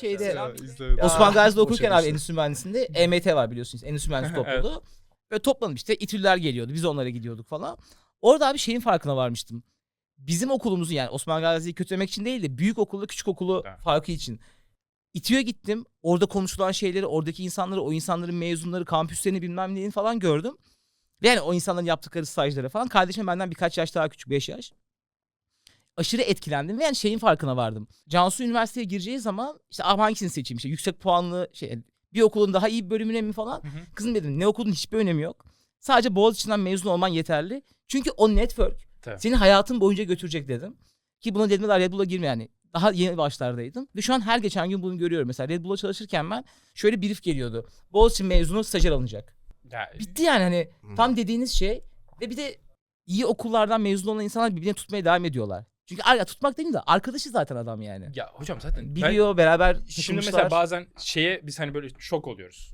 şeyde Ya, izlemedim. Osman Gazi'de okurken abi. Endüstri Mühendisliğinde EMT var biliyorsunuz. Endüstri Mühendisliği Evet. topluluğu. Ve toplanıp işte İTÜ'lüler geliyordu. Biz onlara gidiyorduk falan. Orada abi şeyin farkına varmıştım. Bizim okulumuzu yani Osman Gazi'yi kötülemek için değil de büyük okulla küçük okulu Evet. farkı için. İTÜ'ye gittim. Orada konuşulan şeyleri, oradaki insanları, o insanların mezunları, kampüslerini bilmem neyini falan gördüm. Ve yani o insanların yaptıkları stajları falan. Kardeşim benden birkaç yaş daha küçük, 5 yaş. Aşırı etkilendim ve yani şeyin farkına vardım. Cansu üniversiteye gireceği zaman işte abi hangisini seçeyim işte yüksek puanlı şey bir okulun daha iyi bir bölümüne mi falan. Hı hı. Kızım dedim ne okulun hiçbir önemi yok. Sadece Boğaziçi'nden mezun olman yeterli. Çünkü o network Tabii. seni hayatın boyunca götürecek dedim. Ki buna dedim Red Bull'a girme yani. Daha yeni başlardaydım. Ve şu an her geçen gün bunu görüyorum. Mesela Red Bull'a çalışırken ben şöyle brief geliyordu. Boğaziçi mezunu stajyer alınacak. Ya, Bitti yani hani Hı. tam dediğiniz şey. Ve bir de iyi okullardan mezun olan insanlar birbirini tutmaya devam ediyorlar. Çünkü ar- tutmak değil de arkadaşı zaten adam yani. ya hocam zaten ben- Biliyor beraber Şimdi mesela bazen şeye biz hani böyle şok oluyoruz.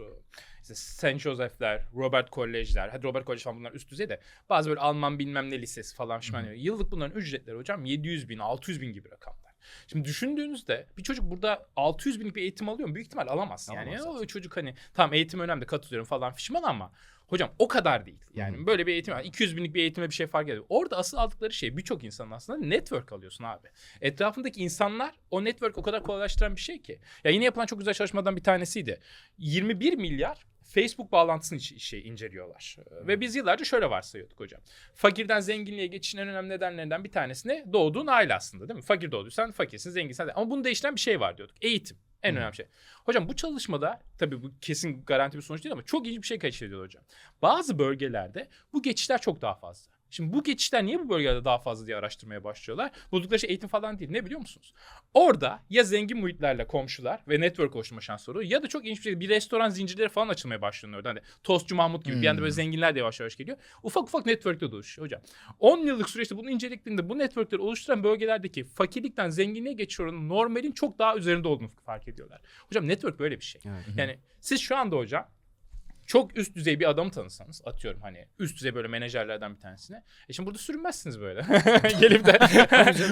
İşte St. Joseph'ler, Robert College'ler. Hadi Robert College falan bunlar üst düzey de. Bazı böyle Alman bilmem ne lisesi falan şişman. Yıllık bunların ücretleri hocam 700 bin, 600 bin gibi rakamlar. Şimdi düşündüğünüzde bir çocuk burada 600 binlik bir eğitim alıyor mu? Büyük ihtimal alamaz. Yani Alamaz o çocuk hani tamam eğitim önemli katılıyorum falan fişman ama hocam o kadar değil. Yani böyle bir eğitim 200 binlik bir eğitimle bir şey fark ediyor. Orada asıl aldıkları şey birçok insanın aslında network alıyorsun abi. Etrafındaki insanlar o network o kadar kolaylaştıran bir şey ki. Ya yine yapılan çok güzel çalışmadan bir tanesiydi. 21 milyar Facebook bağlantısını şey inceliyorlar. Ee, Ve biz yıllarca şöyle varsayıyorduk hocam. Fakirden zenginliğe geçişin en önemli nedenlerinden bir tanesi ne? Doğduğun aile aslında değil mi? Fakir doğduysan fakirsin, zenginsen de. Ama bunu değiştiren bir şey var diyorduk. Eğitim. En Hı. önemli şey. Hocam bu çalışmada tabii bu kesin garanti bir sonuç değil ama çok ilginç bir şey keşfediyor hocam. Bazı bölgelerde bu geçişler çok daha fazla. Şimdi bu geçişler niye bu bölgelerde daha fazla diye araştırmaya başlıyorlar. Buldukları şey eğitim falan değil. Ne biliyor musunuz? Orada ya zengin muhitlerle komşular ve network oluşturma şansı oluyor ya da çok ilginç bir şekilde bir restoran zincirleri falan açılmaya başlıyor orada. Hani Tostçu Mahmut gibi bir anda böyle Hmm. zenginler de yavaş yavaş geliyor. Ufak ufak network'te oluşuyor hocam. 10 yıllık süreçte bunu incelediklerinde bu network'leri oluşturan bölgelerdeki fakirlikten zenginliğe geçiş oranının normalin çok daha üzerinde olduğunu fark ediyorlar. Hocam network böyle bir şey. Evet. Yani siz şu anda hocam çok üst düzey bir adamı tanısanız atıyorum hani üst düzey böyle menajerlerden bir tanesine. E şimdi burada sürünmezsiniz böyle. Gelip de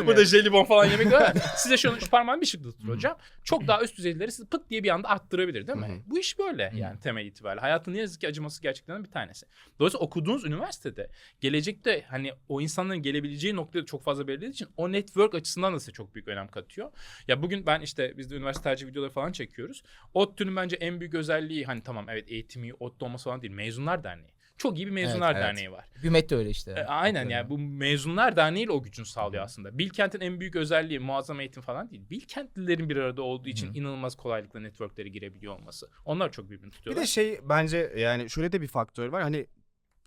burada jelibon falan yemek var. Size şu, şu parmağın bir şıklatır hocam. Çok daha üst düzeyleri sizi pıt diye bir anda arttırabilir değil mi? Bu iş böyle yani temel itibariyle. Hayatın ne yazık ki acıması gerçekten bir tanesi. Dolayısıyla okuduğunuz üniversitede gelecekte hani o insanların gelebileceği noktayı çok fazla belirlediği için o network açısından da size çok büyük önem katıyor. Ya bugün ben işte biz de üniversite tercih videoları falan çekiyoruz. ODTÜ'nün bence en büyük özelliği hani tamam evet eğitimi ODTÜ olması falan değil. Mezunlar Derneği. Çok iyi bir Mezunlar Evet, evet. Derneği var. Hükümet de öyle işte. E, aynen Hakikaten. yani bu Mezunlar Derneği ile o gücünü sağlıyor aslında. Bilkent'in en büyük özelliği muazzam eğitim falan değil. Bilkentlilerin bir arada olduğu için inanılmaz kolaylıkla networklere girebiliyor olması. Onlar çok birbirini Bir tutuyorlar. de şey bence yani şöyle de bir faktör var. Hani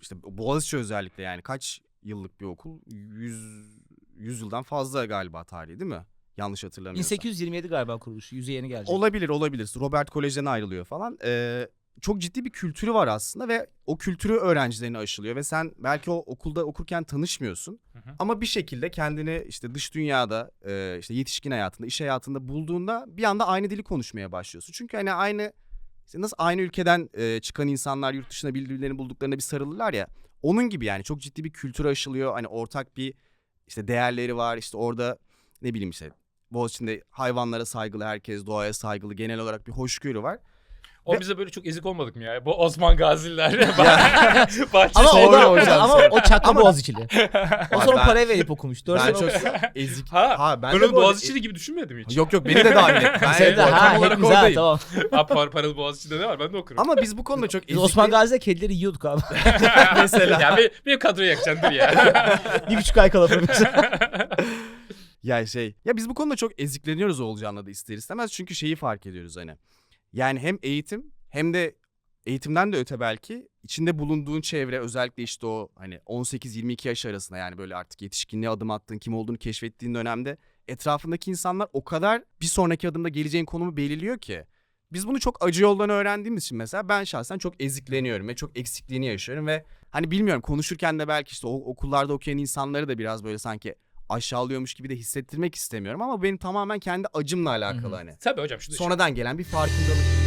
işte Boğaziçi özellikle yani kaç yıllık bir okul? 100 100 yıldan fazla galiba tarihi değil mi? Yanlış hatırlamıyorsam. 1827 galiba kuruluşu. Yüze yeni gelecek. Olabilir olabilir. Robert Kolej'den ayrılıyor falan. Ee, çok ciddi bir kültürü var aslında ve o kültürü öğrencilerine aşılıyor ve sen belki o okulda okurken tanışmıyorsun Hı hı. ama bir şekilde kendini işte dış dünyada e, işte yetişkin hayatında iş hayatında bulduğunda bir anda aynı dili konuşmaya başlıyorsun. Çünkü hani aynı işte nasıl aynı ülkeden e, çıkan insanlar yurt dışında birbirlerini bulduklarında bir sarılırlar ya onun gibi yani çok ciddi bir kültür aşılıyor hani ortak bir işte değerleri var işte orada ne bileyim işte Boğaziçi'nde hayvanlara saygılı herkes doğaya saygılı genel olarak bir hoşgörü var. O Ve- bize böyle çok ezik olmadık mı ya? Bu Osman Gaziler. Ama o, da, hocam ama o çakma Ama- Boğaziçi'li. O sonra Ben- paraya verip okumuş. Dört Ben sene çok okumuş. ezik. Ha, Ha, ben ben de onu bu arada- Boğaziçi'li gibi düşünmedim hiç. Yok yok beni de dahil et. Ben Sen de tam ha olarak hepimiz ha oradayım. tamam. Ha, par paralı Boğaziçi'de ne var? Ben de okurum. Ama biz bu konuda çok Biz ezik. Osman Gazi'de kedileri yiyorduk abi. mesela. ya benim, benim kadroyu yakacaksın dur ya. bir buçuk ay kala falan. Ya şey ya biz bu konuda çok ezikleniyoruz olacağını da ister istemez çünkü şeyi fark ediyoruz hani. Yani hem eğitim hem de eğitimden de öte belki içinde bulunduğun çevre özellikle işte o hani 18-22 yaş arasında yani böyle artık yetişkinliğe adım attığın kim olduğunu keşfettiğin dönemde etrafındaki insanlar o kadar bir sonraki adımda geleceğin konumu belirliyor ki. Biz bunu çok acı yoldan öğrendiğimiz için mesela ben şahsen çok ezikleniyorum ve çok eksikliğini yaşıyorum ve hani bilmiyorum konuşurken de belki işte o okullarda okuyan insanları da biraz böyle sanki aşağılıyormuş gibi de hissettirmek istemiyorum ama benim tamamen kendi acımla alakalı hani. Tabii hocam. Şimdi Sonradan gelen bir farkındalık.